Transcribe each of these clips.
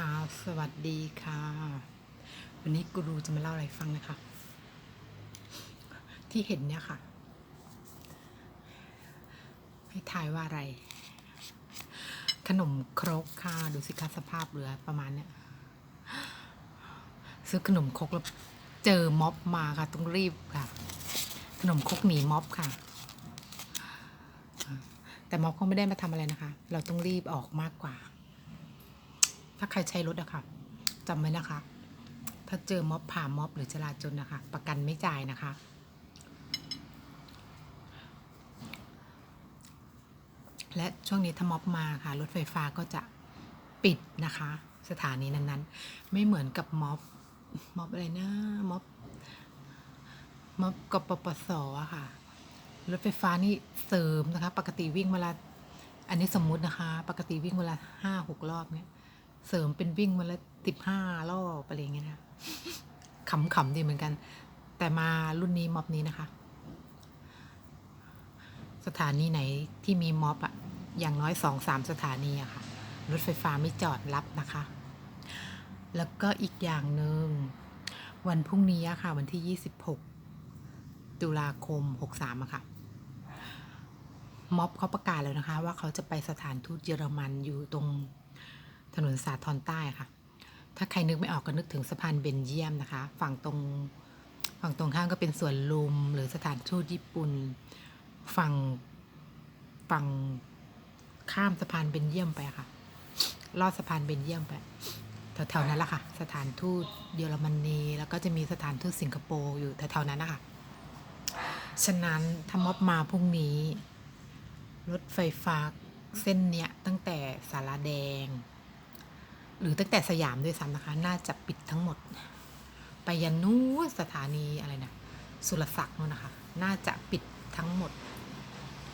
ค่ะ สวัสดีค่ะ วันนี้กูรูจะมาเล่าอะไรฟังนะคะ ที่เห็นเนี่ยค่ะ ให้ทายว่าอะไร ขนมครกค่ะ ดูสิคะสภาพเหลือประมาณเนี้ย ซื้อขนมครกแล้วเจอม็อบมาค่ะ ต้องรีบค่ะ ขนมครกหนีม็อบค่ะ แต่ม็อบเขาไม่ได้มาทำอะไรนะคะ เราต้องรีบออกมากกว่า ถ้าใครใช้รถอะค่ะจำไว้นะคะ ถ้าเจอม็อบผ่าม็อบหรือจราจนนะคะ ประกันไม่จ่ายนะคะ และช่วงนี้ถ้าม็อบมาค่ะ รถไฟฟ้าก็จะปิดนะคะ สถานีนั้นๆ ไม่เหมือนกับม็อบม็อบอะไรนะม็อบม็อบกปปสอะค่ะ รถไฟฟ้านี่เสริมนะคะ ปกติวิ่งเวลาอันนี้สมมุตินะคะ ปกติวิ่งเวลาห้าหกรอบเนี่ย เสริมเป็นวิ่งวันละสิบห้ารอบอะไรเงี้ยนะคะขำๆดีเหมือนกัน แต่มารุ่นนี้ม็อบนี้นะคะ สถานีไหนที่มีม็อบอะอย่างน้อยสองสามสถานีอะค่ะ รถไฟฟ้าไม่จอดรับนะคะ แล้วก็อีกอย่างหนึ่งวันพรุ่งนี้อะค่ะ วันที่ยี่สิบหกตุลาคมหกสามอะค่ะม็อบเขาประกาศแล้วนะคะ ว่าเขาจะไปสถานทูตเยอรมันอยู่ตรง ถนนสาทรใต้ค่ะ ถ้าใครนึกไม่ออกก็นึกถึงสะพานเบนเยียมนะคะ ฝั่งตรงฝั่งตรงข้ามก็เป็นสวนลุมหรือสถานทูตญี่ปุ่น ฝั่งฝั่งข้ามสะพานเบนเยียมไปค่ะ ลอดสะพานเบนเยียมไปแถวๆนั้นแหละค่ะ สถานทูตเยอรมนี แล้วก็จะมีสถานทูตสิงคโปร์อยู่แถวๆนั้นนะคะฉะนั้นถ้าม็อบมาพรุ่งนี้ รถไฟฟ้าเส้นเนี้ยตั้งแต่สาราแดง หรือตั้งแต่สยามด้วยซ้ำนะคะ น่าจะปิดทั้งหมด ไปยันนู้สถานีอะไรนะสุรศักดิ์นู้นนะคะ น่าจะปิดทั้งหมด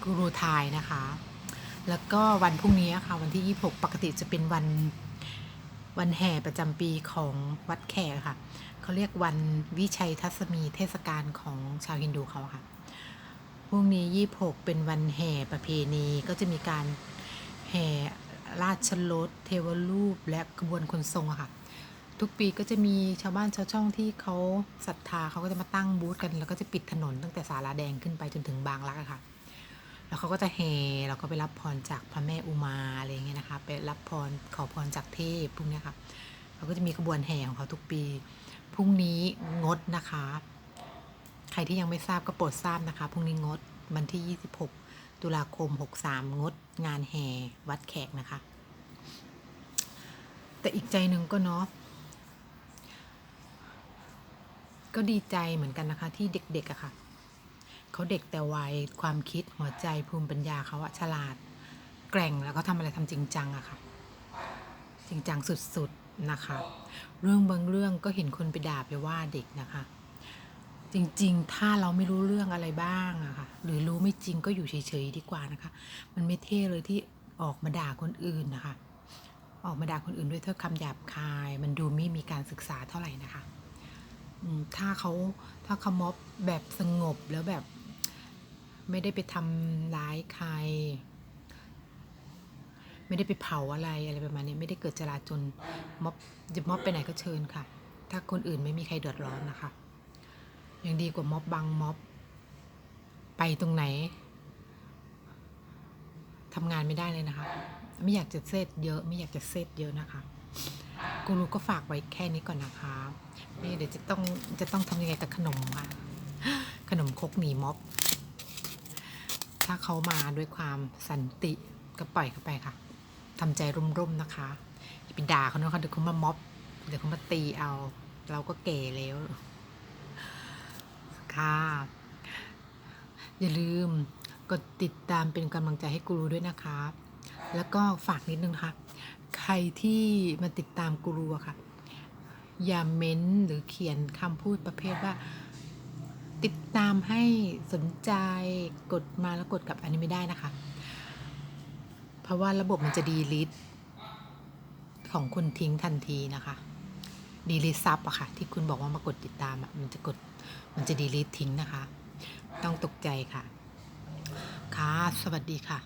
กูรูไทยนะคะ แล้วก็วันพรุ่งนี้ค่ะ วันที่ 26 ปกติจะเป็นวันวันแห่ประจำปีของวัดแขกค่ะ เขาเรียกวันวิชัยทัศมีเทศกาลของชาวฮินดูเขาค่ะ พรุ่งนี้ 26 เป็นวันแห่ประเพณีก็จะมีการแห่ ราชรถเทวรูปและกระบวนคนทรงอะค่ะ ทุกปีก็จะมีชาวบ้านชาวช่องที่เขาศรัทธาเขาก็จะมาตั้งบูธกัน แล้วก็จะปิดถนนตั้งแต่สาราแดงขึ้นไปจนถึงบางรักอะค่ะแล้วเขาก็จะแห่เราก็ไปรับพรจากพระแม่อุมาอะไรอย่างเงี้ยนะคะ ไปรับพรขอพรจากเทพพวกเนี้ยค่ะเขาก็จะมีขบวนแห่ของเขาทุกปีพรุ่งนี้งดนะคะ ใครที่ยังไม่ทราบก็โปรดทราบนะคะพรุ่งนี้งดวันที่ 26 ตุลาคม 63 งดงานแห่วัดแขกนะคะ แต่อีกใจหนึ่งก็เนาะก็ดีใจเหมือนกันนะคะที่เด็กๆอะค่ะเขาเด็กแต่วัยความคิดหัวใจภูมิปัญญาเขาอะฉลาด แกร่งแล้วก็ทำอะไรทำจริงจังอะค่ะ จริงจังสุดๆนะคะ เรื่องบางเรื่องก็เห็นคนไปด่าไปว่าเด็กนะคะ จริงๆ ถ้าเราไม่รู้เรื่องอะไรบ้างอะค่ะ หรือรู้ไม่จริงก็อยู่เฉยๆดีกว่านะคะ มันไม่เท่เลยที่ออกมาด่าคนอื่นนะคะ ออกมาด่าคนอื่นด้วยถ้อยคำหยาบคาย มันดูไม่มีการศึกษาเท่าไหร่นะคะถ้าเขาถ้าเขาม็อบแบบสงบแล้วแบบ ไม่ได้ไปทำร้ายใคร ไม่ได้ไปเผาอะไรอะไรประมาณนี้ไม่ได้เกิดจลาจลม็อบจะม็อบไปไหนก็เชิญค่ะ ถ้าคนอื่นไม่มีใครเดือดร้อนนะคะ ยังดีกว่าม็อบบางม็อบ ไปตรงไหนทำงานไม่ได้เลยนะคะ ไม่อยากจะเซตเยอะไม่อยากจะเซตเยอะนะคะกูรูก็ฝากไว้แค่นี้ก่อนนะคะนี่เดี๋ยวจะต้องจะต้องทำยังไงกับขนมค่ะ ขนมคกหนีม็อบ ถ้าเขามาด้วยความสันติก็ปล่อยเขาไปค่ะทำใจร่มๆนะคะอย่าไปด่าเขานะคะเดี๋ยวเขามาม็อบ เดี๋ยวเขามาตีเอา เราก็เก๋แล้ว ค่ะ อย่าลืมกดติดตามเป็นกำลังใจให้กูรูด้วยนะคะแล้วก็ฝากนิดนึงค่ะ ใครที่มาติดตามกูรูอะค่ะ อย่าเม้นหรือเขียนคำพูดประเภทว่า ติดตามให้สนใจกดมาแล้วกดกลับอันนี้ไม่ได้นะคะ เพราะว่าระบบมันจะดีลิทของคุณทิ้งทันทีนะคะ ดีลิทซับอะค่ะ ที่คุณบอกว่ามากดติดตามอะมันจะกดมันจะดีลิททิ้งนะคะ ต้องตกใจค่ะ ค่ะ สวัสดีค่ะ